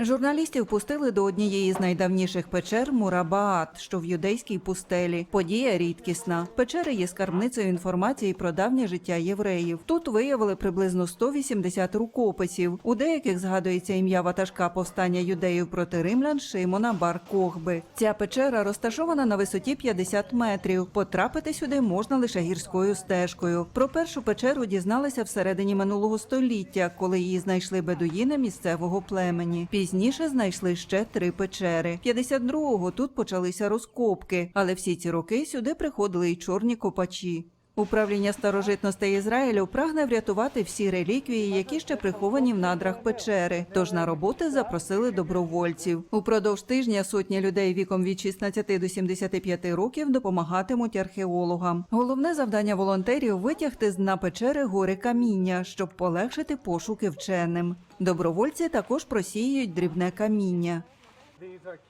Журналістів пустили до однієї з найдавніших печер Мурабаат, що в юдейській пустелі. Подія рідкісна. Печери є скарбницею інформації про давнє життя євреїв. Тут виявили приблизно 180 рукописів. У деяких згадується ім'я ватажка повстання юдеїв проти римлян Шимона Бар Кохби. Ця печера розташована на висоті 50 метрів. Потрапити сюди можна лише гірською стежкою. Про першу печеру дізналися всередині минулого століття, коли її знайшли бедуїни місцевого племені. Пізніше знайшли ще три печери. 52-го тут почалися розкопки, але всі ці роки сюди приходили й чорні копачі. Управління старожитностей Ізраїлю прагне врятувати всі реліквії, які ще приховані в надрах печери. Тож на роботи запросили добровольців. Упродовж тижня сотні людей віком від 16 до 75 років допомагатимуть археологам. Головне завдання волонтерів витягти з дна печери гори каміння, щоб полегшити пошуки вченим. Добровольці також просіюють дрібне каміння.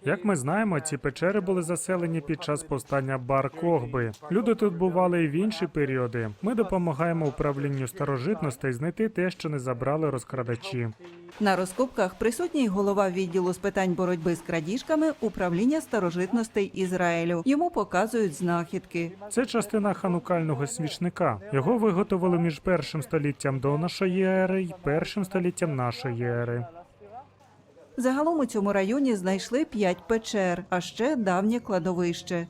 Як ми знаємо, ці печери були заселені під час повстання Бар Кохби. Люди тут бували і в інші періоди. Ми допомагаємо управлінню старожитностей знайти те, що не забрали розкрадачі. На розкопках присутній голова відділу з питань боротьби з крадіжками управління старожитностей Ізраїлю. Йому показують знахідки. Це частина ханукального свічника. Його виготовили між першим століттям до нашої ери і першим століттям нашої ери. Загалом у цьому районі знайшли п'ять печер, а ще давнє кладовище.